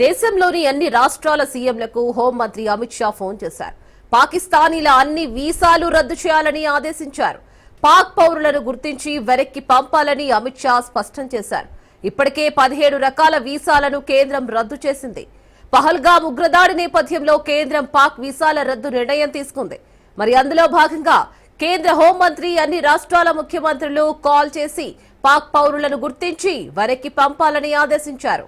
దేశంలోని అన్ని రాష్ట్రాల సీఎంలకు హోంమంత్రి అమిత్ షా ఫోన్ చేశారు. పాకిస్తానీల అన్ని వీసాలు రద్దు చేయాలని ఆదేశించారు. పాక్ పౌరులను గుర్తించి వెనక్కి పంపాలని అమిత్ షా స్పష్టం చేశారు. ఇప్పటికే పదిహేడు రకాల వీసాలను కేంద్రం రద్దు చేసింది. పహల్గా ఉగ్రదాడి నేపథ్యంలో కేంద్రం పాక్ వీసాల రద్దు నిర్ణయం తీసుకుంది. మరి అందులో భాగంగా కేంద్ర హోంమంత్రి అన్ని రాష్ట్రాల ముఖ్యమంత్రులు కాల్ చేసి పాక్ పౌరులను గుర్తించి వెనక్కి పంపాలని ఆదేశించారు.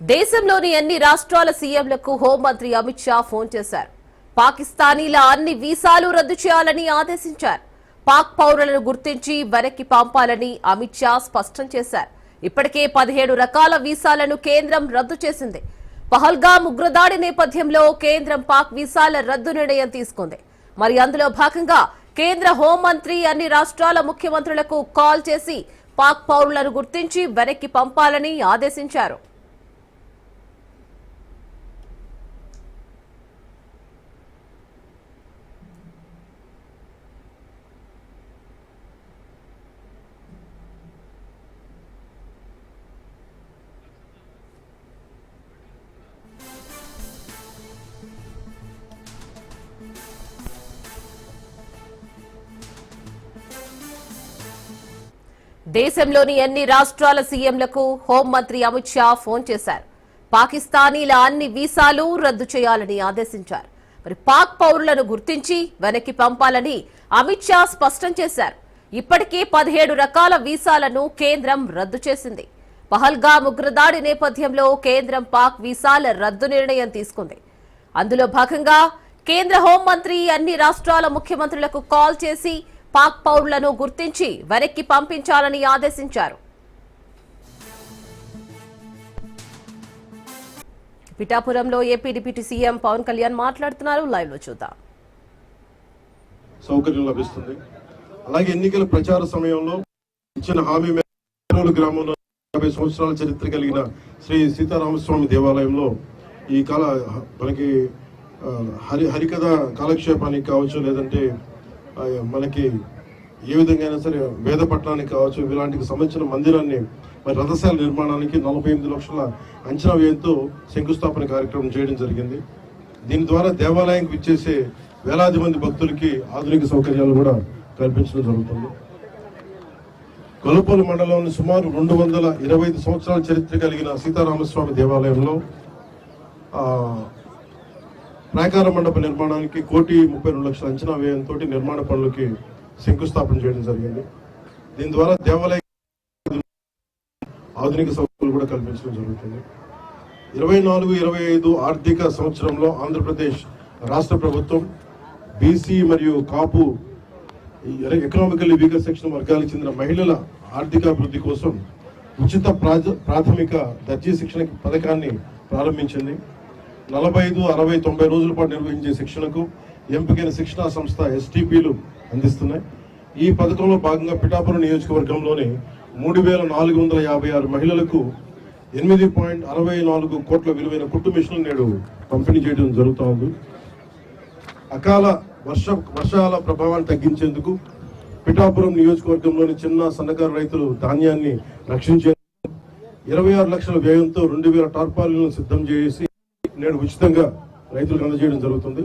దేశంలోని అన్ని రాష్ట్రాల సీఎంలకు హోంమంత్రి అమిత్ షా ఫోన్ చేశారు. పాకిస్తానీల అన్ని వీసాలు రద్దు చేయాలని ఆదేశించారు. పాక్ పౌరులను గుర్తించి వెనక్కి పంపాలని అమిత్ షా స్పష్టం చేశారు. ఇప్పటికే పదిహేడు రకాల వీసాలను కేంద్రం రద్దు చేసింది. పహల్గా ఉగ్రదాడి నేపథ్యంలో కేంద్రం పాక్ వీసాల రద్దు నిర్ణయం తీసుకుంది. మరి అందులో భాగంగా కేంద్ర హోంమంత్రి అన్ని రాష్ట్రాల ముఖ్యమంత్రులకు కాల్ చేసి పాక్ పౌరులను గుర్తించి వెనక్కి పంపాలని ఆదేశించారు. దేశంలోని అన్ని రాష్ట్రాల సీఎంలకు హోంమంత్రి అమిత్ షా ఫోన్ చేశారు. పాకిస్తానీల అన్ని వీసాలు రద్దు చేయాలని ఆదేశించారు. మరి పాక్ పౌరులను గుర్తించి వెనక్కి పంపాలని అమిత్ షా స్పష్టం చేశారు. ఇప్పటికే పదిహేడు రకాల వీసాలను కేంద్రం రద్దు చేసింది. పహల్గా ఉగ్రదాడి నేపథ్యంలో కేంద్రం పాక్ వీసాల రద్దు నిర్ణయం తీసుకుంది. అందులో భాగంగా కేంద్ర హోంమంత్రి అన్ని రాష్ట్రాల ముఖ్యమంత్రులకు కాల్ చేసి పాక్ పౌరులను గుర్తించి వెనక్కి పంపించాలని ఆదేశించారు. పిఠాపురంలో AP deputy CM Pawan Kalyan మాట్లాడుతున్నారు. లైవ్లో చూద్దాం. సౌకర్యం లభిస్తుంది. అలాగే ఎన్నికల ప్రచార సమయంలో ఇచ్చిన హామీ మేరకు గ్రామంలో యాభై సంవత్సరాల చరిత్ర కలిగిన శ్రీ సీతారామస్వామి దేవాలయంలో ఈ కాల మనకి హరి హరికథ కాలక్షేపానికి కావచ్చు లేదంటే మనకి ఏ విధంగా అయినా సరే వేద పట్టణానికి కావచ్చు ఇలాంటికి సంబంధించిన మందిరాన్ని మరి రథశాల నిర్మాణానికి నలభై ఎనిమిది లక్షల అంచనా వ్యయంతో శంకుస్థాపన కార్యక్రమం చేయడం జరిగింది. దీని ద్వారా దేవాలయానికి విచ్చేసే వేలాది మంది భక్తులకి ఆధునిక సౌకర్యాలు కూడా కల్పించడం జరుగుతుంది. కొలపూలు మండలంలోని సుమారు రెండు వందల ఇరవై ఐదు సంవత్సరాల చరిత్ర కలిగిన సీతారామస్వామి దేవాలయంలో ప్రాకార మండప నిర్మాణానికి కోటి ముప్పై రెండు లక్షల అంచనా వ్యయంతో నిర్మాణ పనులకి శంకుస్థాపన చేయడం జరిగింది. దీని ద్వారా దేవాలయ ఆధునిక సౌకర్యాలు కూడా కల్పించడం జరుగుతుంది. ఇరవై నాలుగు ఇరవై ఐదు ఆర్థిక సంవత్సరంలో ఆంధ్రప్రదేశ్ రాష్ట్ర ప్రభుత్వం బీసీ మరియు కాపు ఎకనామికల్లీ వీకర్ సెక్షన్ వర్గాలకు చెందిన మహిళల ఆర్థికాభివృద్ధి కోసం ఉచిత ప్రాథమిక దర్జీ శిక్షణ పథకాన్ని ప్రారంభించింది. నలభై ఐదు అరవై తొంభై రోజుల పాటు నిర్వహించే శిక్షణకు ఎంపికైన శిక్షణా సంస్థ ఎస్టీపీలు అందిస్తున్నాయి. ఈ పథకంలో భాగంగా పిఠాపురం నియోజకవర్గంలోని మూడు వేల నాలుగు వందల యాభై ఆరు మహిళలకు ఎనిమిది పాయింట్ అరవై నాలుగు కోట్ల విలువైన కుట్టు మిషన్లు నేడు పంపిణీ చేయడం జరుగుతోంది అకాల వర్ష వర్షాల ప్రభావాన్ని తగ్గించేందుకు పిఠాపురం నియోజకవర్గంలోని చిన్న సన్నకారు రైతులు ధాన్యాన్ని రక్షించే ఇరవై ఆరు లక్షల వ్యయంతో రెండు వేల టార్పాలను సిద్ధం చేసి నేడు ఉచితంగా రైతులకు అందజేయడం జరుగుతుంది.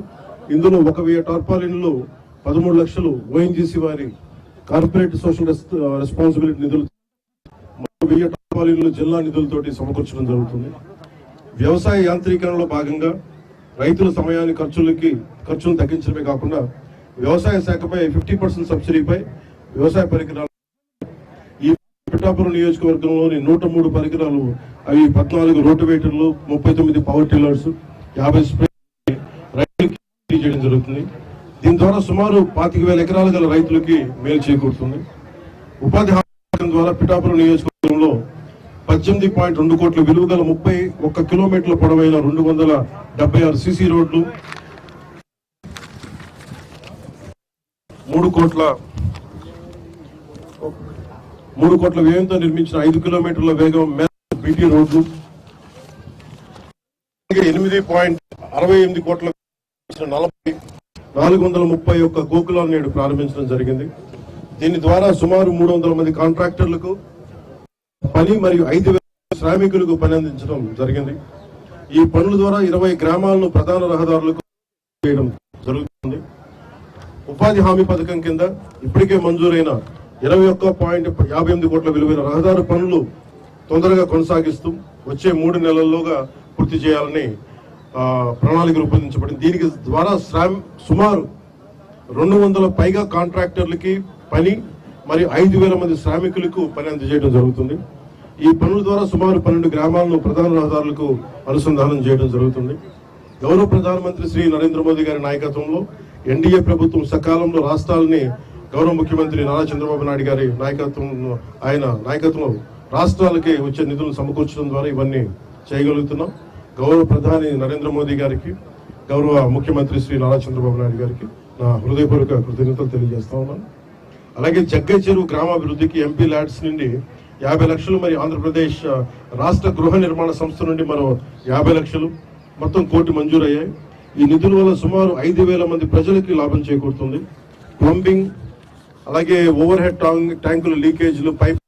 ఇందులో ఒక వెయ్యి టార్పాలిన్లు పదమూడు లక్షలు ఓఎన్జీసీ వారి కార్పొరేట్ సోషల్ రెస్పాన్సిబిలిటీ నిధులు మరో వెయ్యి టార్పాలిన్లు జిల్లా నిధులతోటి సమకూర్చడం జరుగుతుంది. వ్యవసాయ యాంత్రీకరణలో భాగంగా రైతుల సమయాన్ని ఖర్చులకి ఖర్చులను తగ్గించడమే కాకుండా వ్యవసాయ శాఖపై ఫిఫ్టీ పర్సెంట్ సబ్సిడీపై వ్యవసాయ పరికరాలు పిఠాపురం నియోజకవర్గంలోని నూట మూడు పరికరాలు అవి పద్నాలుగు రోటివేటర్లు ముప్పై తొమ్మిది పవర్ టిల్లర్స్ యాభై స్ప్రే రైతులకి చేయడం జరుగుతుంది. దీని ద్వారా సుమారు పాతిక వేల ఎకరాలు గల రైతులకి మేలు చేకూరుతుంది. ఉపాధి హామీ ద్వారా పిఠాపురం నియోజకవర్గంలో పద్దెనిమిది పాయింట్ రెండు కోట్ల విలువ గల ముప్పై ఒక్క కిలోమీటర్ల పొడవైన రెండు వందల డెబ్బై ఆరు సీసీ రోడ్లు మూడు కోట్ల మూడు కోట్ల వ్యయంతో నిర్మించిన ఐదు కిలోమీటర్ల వేగం మేర బీటీ రోడ్లు ఎనిమిది పాయింట్ అరవై ఎనిమిది కోట్ల నలభై నాలుగు వందల ముప్పై ఒక్క గోకులాలు నేడు ప్రారంభించడం జరిగింది. దీని ద్వారా సుమారు మూడు వందల మంది కాంట్రాక్టర్లకు పని మరియు ఐదు వేల శ్రామికులకు పని అందించడం జరిగింది. ఈ పనుల ద్వారా ఇరవై గ్రామాలను ప్రధాన రహదారులకు చేయడం జరుగుతుంది. ఉపాధి హామీ పథకం కింద ఇప్పటికే మంజూరైన ఇరవై ఒక్క పాయింట్ యాభై ఎనిమిది కోట్ల విలువైన రహదారి పనులు తొందరగా కొనసాగిస్తూ వచ్చే మూడు నెలల్లోగా పూర్తి చేయాలని ప్రణాళిక రూపొందించబడింది. దీనికి ద్వారా శ్రామ్ సుమారు రెండు వందల పైగా కాంట్రాక్టర్లకి పని మరియు ఐదు వేల మంది శ్రామికులకు పని అందజేయడం జరుగుతుంది. ఈ పనుల ద్వారా సుమారు పన్నెండు గ్రామాలను ప్రధాన రహదారులకు అనుసంధానం చేయడం జరుగుతుంది. గౌరవ ప్రధానమంత్రి శ్రీ నరేంద్ర మోదీ గారి నాయకత్వంలో ఎన్డీఏ ప్రభుత్వం సకాలంలో రాష్ట్రాలని గౌరవ ముఖ్యమంత్రి నారా చంద్రబాబు నాయుడు గారి నాయకత్వం ఆయన నాయకత్వంలో రాష్ట్రాలకి వచ్చే నిధులను సమకూర్చడం ద్వారా ఇవన్నీ చేయగలుగుతున్నాం. గౌరవ ప్రధాని నరేంద్ర మోదీ గారికి గౌరవ ముఖ్యమంత్రి శ్రీ నారా చంద్రబాబు నాయుడు గారికి నా హృదయపూర్వక కృతజ్ఞతలు తెలియజేస్తా ఉన్నాను. అలాగే జగ్గై చెరువు గ్రామాభివృద్ధికి ఎంపీ ల్యాడ్స్ నుండి యాభై లక్షలు మరి ఆంధ్రప్రదేశ్ రాష్ట్ర గృహ నిర్మాణ సంస్థ నుండి మరో యాభై లక్షలు మొత్తం కోటి మంజూరయ్యాయి. ఈ నిధుల వల్ల సుమారు ఐదు వేల మంది ప్రజలకి లాభం చేకూరుతుంది. ప్లంబింగ్ అలాగే ఓవర్ హెడ్ ట్యాంకులు లీకేజ్లు పైప్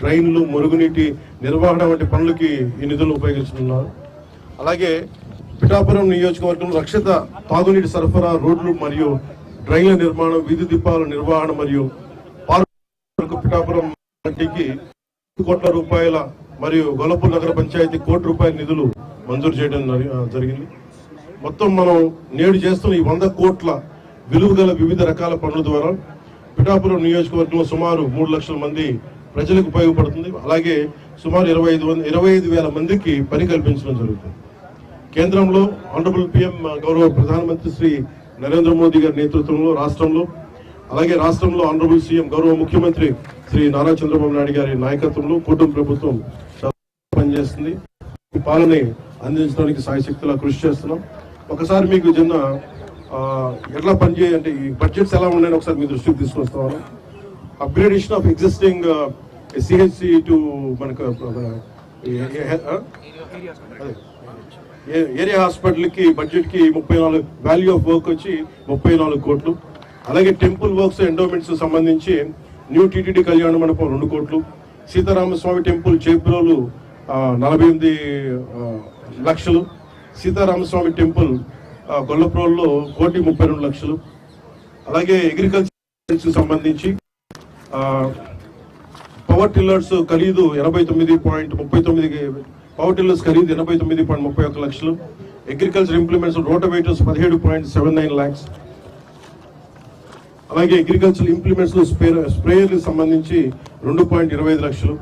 డ్రైన్లు మురుగునీటి నిర్వహణ వంటి పనులకి ఈ నిధులు ఉపయోగిస్తున్నారు అలాగే పిఠాపురం నియోజకవర్గంలో రక్షిత తాగునీటి సరఫరా రోడ్లు మరియు డ్రైన్ల నిర్మాణం వీధి దీపాల నిర్వహణ మరియు పార్కు పిఠాపురం వంటికి కోట్ల రూపాయల మరియు గొల్లపూర్ నగర పంచాయతీ కోటి రూపాయల నిధులు మంజూరు చేయడం జరిగింది. మొత్తం మనం నేడు చేస్తున్న ఈ వంద కోట్ల విలువ గల వివిధ రకాల పనుల ద్వారా పిఠాపురం నియోజకవర్గంలో సుమారు మూడు లక్షల మంది ప్రజలకు ఉపయోగపడుతుంది. అలాగే సుమారు ఇరవై ఐదు మంది ఇరవై ఐదు వేల మందికి పని కల్పించడం జరుగుతుంది. కేంద్రంలో ఆనరబుల్ పిఎం గౌరవ ప్రధానమంత్రి శ్రీ నరేంద్ర మోదీ గారి నేతృత్వంలో రాష్ట్రంలో అలాగే రాష్ట్రంలో ఆనరబుల్ సీఎం గౌరవ ముఖ్యమంత్రి శ్రీ నారా చంద్రబాబు నాయుడు గారి నాయకత్వంలో కూటమి ప్రభుత్వం చాలా పనిచేస్తుంది. ఈ పాలన అందించడానికి సాయశక్తిలా కృషి చేస్తున్నాం. ఒకసారి మీకు చిన్న ఎట్లా పనిచేయ అంటే ఈ బడ్జెట్స్ ఎలా ఉన్నాయని ఒకసారి మీ దృష్టికి తీసుకొస్తాను upgradation of existing CHC to మనకు ఏ- ఏరియా హాస్పిటల్కి బడ్జెట్కి ముప్పై నాలుగు వాల్యూ ఆఫ్ వర్క్ వచ్చి ముప్పై నాలుగు కోట్లు. అలాగే టెంపుల్ వర్క్స్ ఎండోమెంట్స్ సంబంధించి న్యూ టీటీడీ కళ్యాణ మండపం రెండు కోట్లు. సీతారామస్వామి టెంపుల్ చేపులోలు నలభై ఎనిమిది లక్షలు. సీతారామస్వామి టెంపుల్ గొల్లప్రోల్లో కోటి ముప్పై రెండు లక్షలు. అలాగే అగ్రికల్చర్ సంబంధించి పవర్ టిల్లర్స్ ఖరీదు ఎనభై తొమ్మిది పాయింట్ ముప్పై తొమ్మిది పవర్ టిల్లర్స్ ఖరీదు ఎనభై తొమ్మిది పాయింట్ ముప్పై ఒక్క లక్షలు. అగ్రికల్చర్ ఇంప్లిమెంట్స్ రోటోవేటర్స్ పదిహేడు పాయింట్ సెవెన్ నైన్ ల్యాక్స్ అలాగే అగ్రికల్చర్ ఇంప్లిమెంట్స్లో స్ప్రే స్ప్రేయర్లకు సంబంధించి రెండు పాయింట్ ఇరవై ఐదు లక్షలు.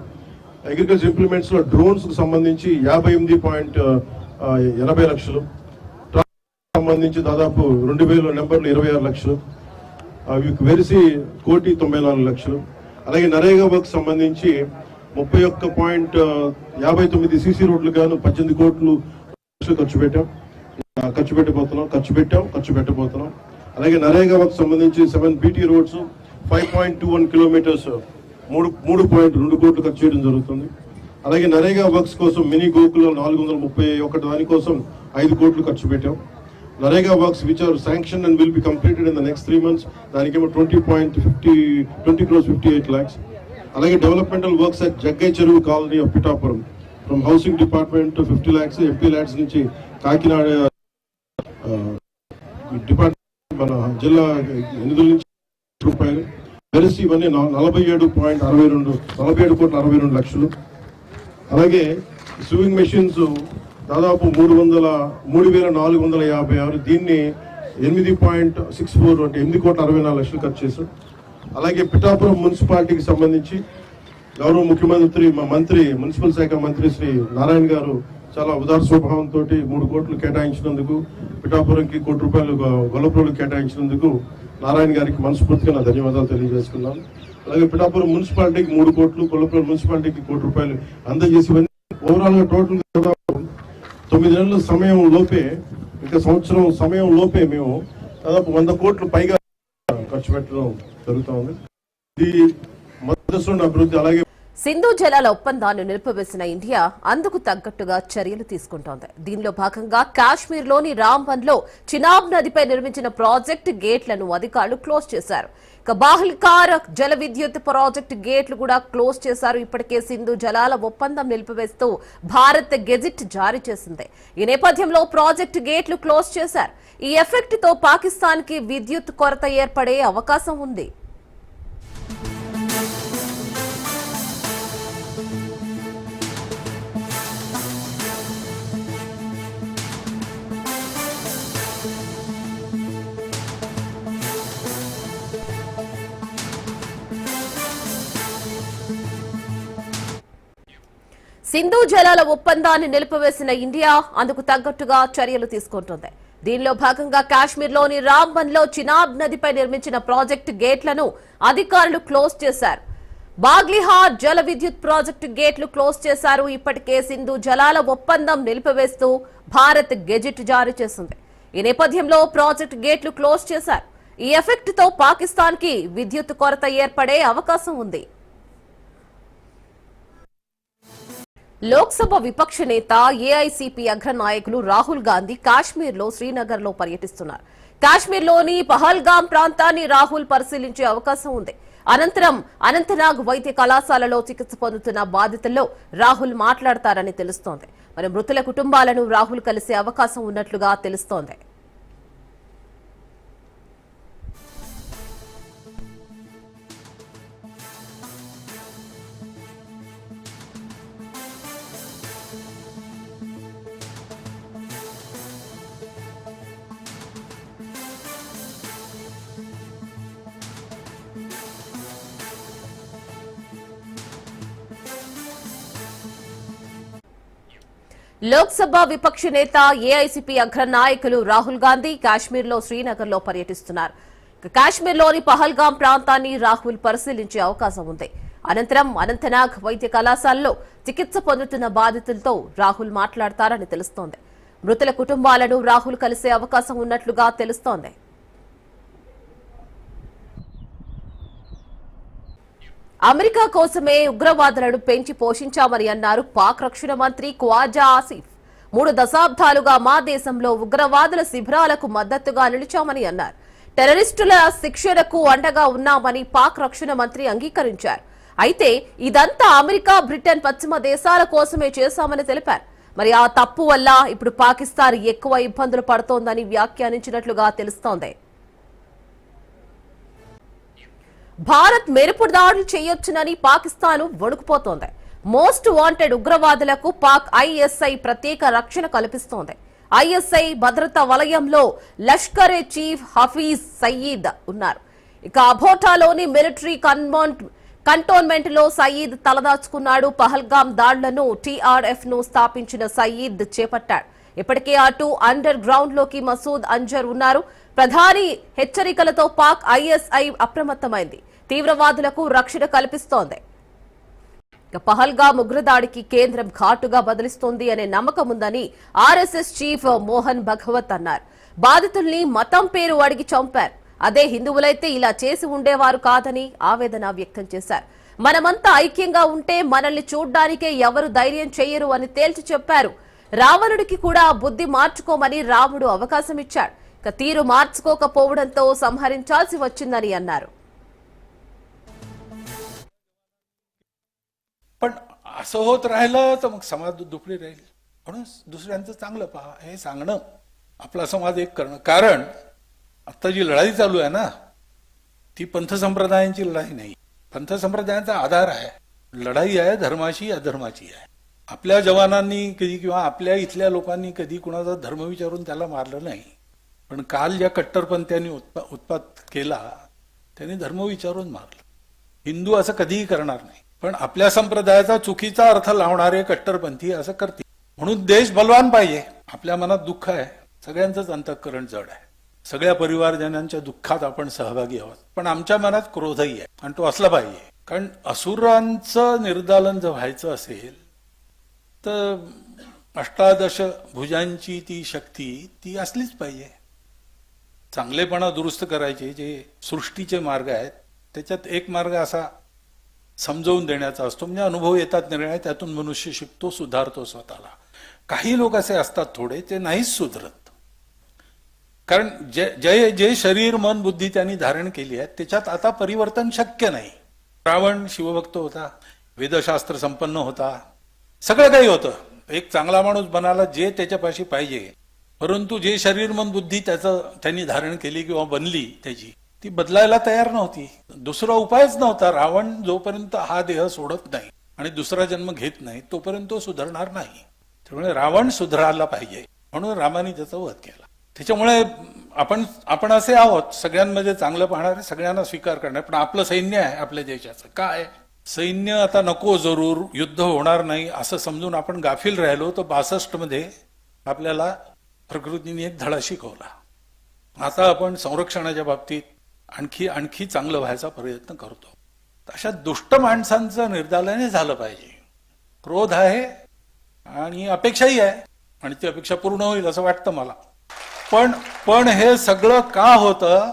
అగ్రికల్చర్ ఇంప్లిమెంట్స్లో డ్రోన్స్కు సంబంధించి యాభై ఎనిమిది పాయింట్ ఎనభై లక్షలు. సంబంధించి దాదాపు రెండు వేల నెంబర్లు ఇరవై ఆరు లక్షలు. అవి వెరిసి కోటి తొంభై నాలుగు లక్షలు. అలాగే నరేగా వర్క్ సంబంధించి ముప్పై ఒక్క పాయింట్ యాభై తొమ్మిది సీసీ రోడ్లు గాను పద్దెనిమిది కోట్లు ఖర్చు పెట్టాం. ఖర్చు పెట్టబోతున్నాం ఖర్చు పెట్టాం ఖర్చు పెట్టబోతున్నాం. అలాగే నరేగా వర్క్ సంబంధించి seven BT roads five point two one kilometres మూడు మూడు పాయింట్ రెండు కోట్లు ఖర్చు చేయడం జరుగుతుంది. అలాగే నరేగా వర్క్స్ కోసం మినీ గోకులు నాలుగు వందల ముప్పై ఒకటి దానికోసం ఐదు కోట్లు ఖర్చు పెట్టాం. NREGA works which are sanction and will be completed in the next three months దానికేమో twenty point fifty twenty crores fifty eight lakhs అలాగే developmental works at Jaggai Cheruvu colony of Pithapuram from housing department fifty lakhs MP lakhs నుంచి Kakinada department మన జిల్లా నిధుల నుంచి రూపాయలు. కలిసి ఇవన్నీ నలభై ఏడు పాయింట్ అరవై రెండు నలభై ఏడు కోట్ల అరవై రెండు లక్షలు. అలాగే స్వింగ్ మెషిన్స్ దాదాపు మూడు వందల మూడు వేల నాలుగు వందల యాభై ఆరు దీన్ని ఎనిమిది పాయింట్ సిక్స్ ఫోర్ అంటే ఎనిమిది కోట్ల అరవై నాలుగు లక్షలు ఖర్చు చేశాం అలాగే పిఠాపురం మున్సిపాలిటీకి సంబంధించి గౌరవ ముఖ్యమంత్రి మా మంత్రి మున్సిపల్ శాఖ మంత్రి శ్రీ నారాయణ గారు చాలా ఉదార స్వభావంతో మూడు కోట్లు కేటాయించినందుకు పిఠాపురంకి కోటి రూపాయలు గొల్లపురంలో కేటాయించినందుకు నారాయణ గారికి మనస్ఫూర్తిగా నా ధన్యవాదాలు తెలియజేసుకున్నాను. అలాగే పిఠాపురం మున్సిపాలిటీకి మూడు కోట్లు గొల్లపురం మున్సిపాలిటీకి కోటి రూపాయలు అందజేసి ఓవరాల్గా టోటల్ తొమ్మిది నెలల సమయం లోపే ఇంకా సంవత్సరం సమయం లోపే మేము దాదాపు వంద కోట్లు పైగా ఖర్చు పెట్టడం జరుగుతూ ఉంది. ఇది మద్దతు అభివృద్ధి అలాగే సింధు జలాల ఒప్పందాన్ని నిలిపివేసిన ఇండియా అందుకు తగ్గట్టుగా చర్యలు తీసుకుంటోంది. దీనిలో భాగంగా కాశ్మీర్లోని రాంబన్లో చినాబ్ నదిపై నిర్మించిన ప్రాజెక్టు గేట్లను అధికారులు క్లోజ్ చేశారు. ఇక బాహ్లికార్ జల విద్యుత్ ప్రాజెక్టు గేట్లు కూడా క్లోజ్ చేశారు. ఇప్పటికే సింధు జలాల ఒప్పందం నిలిపివేస్తూ భారత్ గెజిట్ జారీ చేసింది. ఈ నేపథ్యంలో ప్రాజెక్టు గేట్లు క్లోజ్ చేశారు. ఈ ఎఫెక్ట్తో పాకిస్తాన్కి విద్యుత్ కొరత ఏర్పడే అవకాశం ఉంది. సింధు జలాల ఒప్పందాన్ని నిలిపివేసిన ఇండియా అందుకు తగ్గట్టుగా చర్యలు తీసుకుంటుంది. దీనిలో భాగంగా కాశ్మీర్లోని రాంబన్లో చినాబ్ నదిపై నిర్మించిన ప్రాజెక్టు గేట్లను అధికారులు క్లోజ్ చేశారు. బాగ్లిహా జల విద్యుత్ ప్రాజెక్టు గేట్లు క్లోజ్ చేశారు. ఇప్పటికే సింధు జలాల ఒప్పందం నిలిపివేస్తూ భారత్ గెజిట్ జారీ చేసింది. ఈ నేపథ్యంలో ప్రాజెక్టు గేట్లు క్లోజ్ చేశారు. ఈ ఎఫెక్ట్తో పాకిస్తాన్కి విద్యుత్ కొరత ఏర్పడే అవకాశం ఉంది. లోక్సభ విపక్ష నేత ఏఐసిపి అగ్ర నాయకులు రాహుల్ గాంధీ కాశ్మీర్లో శ్రీనగర్లో పర్యటిస్తున్నారు. కాశ్మీర్లోని పహల్గాం ప్రాంతాన్ని రాహుల్ పరిశీలించే అవకాశం ఉంది. అనంతరం అనంతనాగ్ వైద్య కళాశాలలో చికిత్స పొందుతున్న బాధితుల్లో రాహుల్ మాట్లాడతారని తెలుస్తోంది. మరి మృతుల కుటుంబాలను రాహుల్ కలిసే అవకాశం ఉన్నట్లుగా తెలుస్తోంది. లోక్సభ విపక్ష నేత ఏఐసిపి అగ్ర నాయకులు రాహుల్ గాంధీ కాశ్మీర్లో శ్రీనగర్లో పర్యటిస్తున్నారు. కాశ్మీర్లోని పహల్గాం ప్రాంతాన్ని రాహుల్ పరిశీలించే అవకాశం ఉంది. అనంతరం అనంతనాగ్ వైద్య కళాశాలలో చికిత్స పొందుతున్న బాధితులతో రాహుల్ మాట్లాడతారని తెలుస్తోంది. మృతుల కుటుంబాలను రాహుల్ కలిసే అవకాశం ఉన్నట్లుగా తెలుస్తోంది. అమెరికా కోసమే ఉగ్రవాదులను పెంచి పోషించామని అన్నారు పాక్ రక్షణ మంత్రి క్వాజా ఆసిఫ్. మూడు దశాబ్దాలుగా మా దేశంలో ఉగ్రవాదుల శిబిరాలకు మద్దతుగా నిలిచామని అన్నారు. టెర్రరిస్టుల శిక్షణకు అండగా ఉన్నామని పాక్ రక్షణ మంత్రి అంగీకరించారు. అయితే ఇదంతా అమెరికా బ్రిటన్ పశ్చిమ దేశాల కోసమే చేశామని తెలిపారు. మరి ఆ తప్పు వల్ల ఇప్పుడు పాకిస్తాన్ ఎక్కువ ఇబ్బందులు పడుతోందని వ్యాఖ్యానించినట్లుగా తెలుస్తోంది. భారత్ మెరుపు దాడులు చేయొచ్చునని పాకిస్తాన్ వణుకుపోతోంది. మోస్ట్ వాంటెడ్ ఉగ్రవాదులకు పాక్ ఐఎస్ఐ ప్రత్యేక రక్షణ కల్పిస్తోంది. ఐఎస్ఐ భద్రతా వలయంలో లష్కర్ చీఫ్ హఫీజ్ సయీద్ ఉన్నారు. ఇక అభోటాలోని మిలిటరీ కన్మౌంట్ కంటోన్మెంట్లో సయీద్ తలదాచుకున్నాడు. పహల్గాం దాడులను టీఆర్ఎఫ్ను స్థాపించిన సయీద్ చేపట్టాడు. ఇప్పటికే అటు అండర్ గ్రౌండ్లోకి మసూద్ అంజర్ ఉన్నారు. ప్రధాని హెచ్చరికలతో పాక్ ఐఎస్ఐ అప్రమత్తమైంది. తీవ్రవాదులకు రక్షణ కల్పిస్తోంది. ఇక ఉగ్రదాడికి కేంద్రం ఘాటుగా బదిలిస్తోంది అనే నమ్మకం ఉందని ఆర్ఎస్ఎస్ చీఫ్ మోహన్ భగవత్ అన్నారు. బాధితుల్ని మతం పేరు అడిగి చంపారు. అదే హిందువులైతే ఇలా చేసి ఉండేవారు కాదని ఆవేదన వ్యక్తం చేశారు. మనమంతా ఐక్యంగా ఉంటే మనల్ని చూడ్డానికే ఎవరు ధైర్యం చెయ్యరు అని తేల్చి చెప్పారు. రావణుడికి కూడా బుద్ధి మార్చుకోమని రాముడు అవకాశం ఇచ్చాడు. ఇక తీరు మార్చుకోకపోవడంతో సంహరించాల్సి వచ్చిందని అన్నారు. पण असं होत राहिलं तर मग समाज दुपडी राहील. म्हणून दुसऱ्यांचं चांगलं पहा. हे सांगणं आपला समाज एक करणं. कारण आता जी लढाई चालू आहे ना ती पंथ संप्रदायांची लढाई नाही. पंथ संप्रदायांचा आधार आहे. लढाई आहे धर्माशी अधर्माची आहे. आपल्या जवानांनी कधी किंवा आपल्या इथल्या लोकांनी कधी कुणाचा धर्म विचारून त्याला मारलं नाही. पण काल ज्या कट्टरपंथ्यांनी उत्पा उत्पात केला त्यांनी धर्म विचारून मारलं. हिंदू असं कधीही करणार नाही. पण आपल्या संप्रदायाचा चुकीचा अर्थ लावणारे कट्टरपंथी असं करतील. म्हणून देश बलवान पाहिजे. आपल्या मनात दुःख आहे. सगळ्यांचंच अंतःकरण जड आहे. सगळ्या परिवारजनांच्या दुःखात आपण सहभागी आहोत. पण आमच्या मनात क्रोधही आहे. आणि तो असला पाहिजे. कारण असुरांचं निर्दालन जर व्हायचं असेल तर अष्टादश भुजांची ती शक्ती ती असलीच पाहिजे. चांगलेपणा दुरुस्त करायचे जे सृष्टीचे मार्ग आहेत त्याच्यात एक मार्ग असा समजवून देण्याचा असतो. म्हणजे अनुभव येतात निर्णय त्यातून मनुष्य शिकतो सुधारतो स्वतःला. काही लोक असे असतात थोडे ते नाहीच सुधरत. कारण जे जे जे शरीर मन बुद्धी त्यांनी धारण केली आहे त्याच्यात आता परिवर्तन शक्य नाही. रावण शिवभक्त होता वेदशास्त्र संपन्न होता. सगळं काही होतं. एक चांगला माणूस बनायला जे त्याच्यापाशी पाहिजे. परंतु जे शरीर मन बुद्धी त्याचं त्यांनी धारण केली किंवा बनली त्याची ती बदलायला तयार नव्हती. दुसरा उपायच नव्हता. रावण जोपर्यंत हा देह सोडत नाही आणि दुसरा जन्म घेत नाही तोपर्यंत तो सुधारणार नाही. त्यामुळे रावण सुधारायला पाहिजे. म्हणून रामाने त्याचा वध केला. त्याच्यामुळे आपण आपण असे आहोत. सगळ्यांमध्ये चांगलं पाहणारे सगळ्यांना स्वीकार करणार. पण आपलं सैन्य आहे आपल्या देशाचं. काय सैन्य आता नको जरूर. युद्ध होणार नाही. असं समजून आपण गाफील राहिलो. तर बासष्टमध्ये आपल्याला प्रकृतीने एक धडा शिकवला. आता आपण संरक्षणाच्या बाबतीत आणखी आणखी चांगलं व्हायचा प्रयत्न करतो. अशा दुष्ट माणसांचं निर्दालने झालं पाहिजे. क्रोध आहे आणि अपेक्षाही आहे आणि ती अपेक्षा पूर्ण होईल असं वाटतं मला. पण पण हे सगळं का होतं?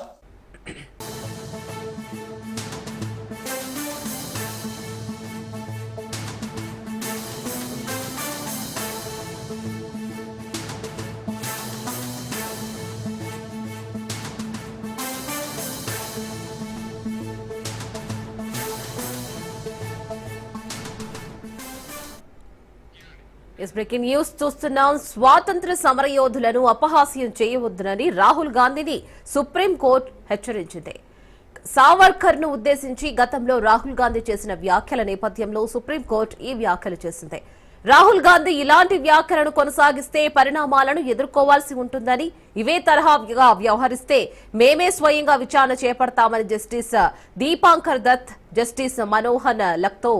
Yes breaking news. చూస్తున్నాం. స్వాతంత్ర సమరయోధులను అపహాస్యం చేయవద్దునని రాహుల్ గాంధీని సుప్రీంకోర్టు హెచ్చరించింది. సావర్కర్ను ఉద్దేశించి గతంలో రాహుల్ గాంధీ చేసిన వ్యాఖ్యల నేపథ్యంలో సుప్రీంకోర్టు ఈ వ్యాఖ్యలు చేసింది. రాహుల్ గాంధీ ఇలాంటి వ్యాఖ్యలను కొనసాగిస్తే పరిణామాలను ఎదుర్కోవాల్సి ఉంటుందని ఇవే తరహాగా వ్యవహరిస్తే మేమే స్వయంగా విచారణ చేపడతామని జస్టిస్ దీపాంకర్ దత్ జస్టిస్ మనోహన్ లక్తో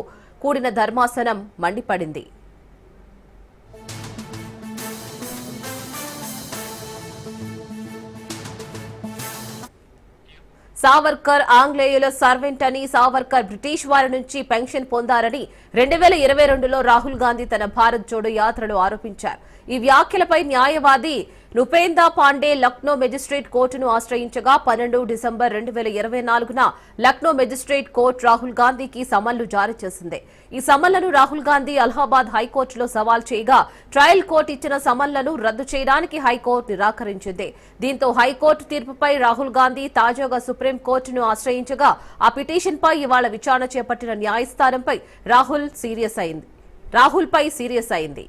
కూడిన ధర్మాసనం మండిపడింది. సావర్కర్ ఆంగ్లేయుల సర్వెంట్ అని సావర్కర్ బ్రిటిష్ వారి నుంచి పెన్షన్ పొందారని రెండు వేల ఇరవై రెండులో రాహుల్ గాంధీ తన భారత్ జోడో యాత్రలో ఆరోపించారు. ఈ వ్యాఖ్యలపై న్యాయవాది నుపేందా పాండే లక్నో మెజిస్ట్రేట్ కోర్టును ఆశ్రయించగా పన్నెండు డిసెంబర్ రెండు వేల ఇరవై నాలుగున లక్నో మెజిస్ట్రేట్ కోర్టు రాహుల్ గాంధీకి సమన్లు జారీ చేసింది. ఈ సమన్లను రాహుల్ గాంధీ అలహాబాద్ హైకోర్టులో సవాల్ చేయగా ట్రయల్ కోర్టు ఇచ్చిన సమన్లను రద్దు చేయడానికి హైకోర్టు నిరాకరించింది. దీంతో హైకోర్టు తీర్పుపై రాహుల్ గాంధీ తాజాగా సుప్రీంకోర్టును ఆశ్రయించగా ఆ పిటిషన్పై ఇవాళ విచారణ చేపట్టిన న్యాయస్థానంపై రాహుల్ సీరియస్ అయింది. రాహుల్పై సీరియస్ అయింది.